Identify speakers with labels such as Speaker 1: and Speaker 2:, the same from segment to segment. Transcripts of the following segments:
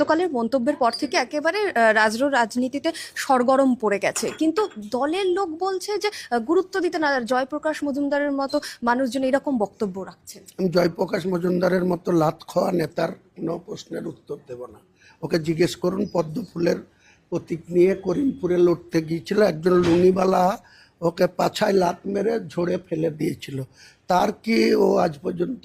Speaker 1: গতকালের মন্তব্যের পর থেকে একেবারে রাজ্য রাজনীতিতে সরগরম পড়ে গেছে। কিন্তু দলের লোক বলছে যে গুরুত্ব দিতে না জয়প্রকাশ মজুমদারের মতো মানুষজন এরকম বক্তব্য রাখছেন।
Speaker 2: আমি জয়প্রকাশ মজুমদারের মতো লাত খাওয়া নেতার কোনো প্রশ্নের উত্তর দেব না। ওকে জিজ্ঞেস করুন, পদ্ম ফুলের প্রতীক নিয়ে করিমপুরে লড়তে গিয়েছিল। একজন লুনিবালা ওকে পাছায় লাত মেরে ঝরে ফেলে দিয়েছিল। তার কি ও আজ পর্যন্ত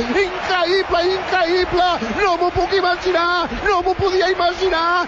Speaker 3: increïble, increïble, no m'ho puc imaginar, no m'ho podia imaginar,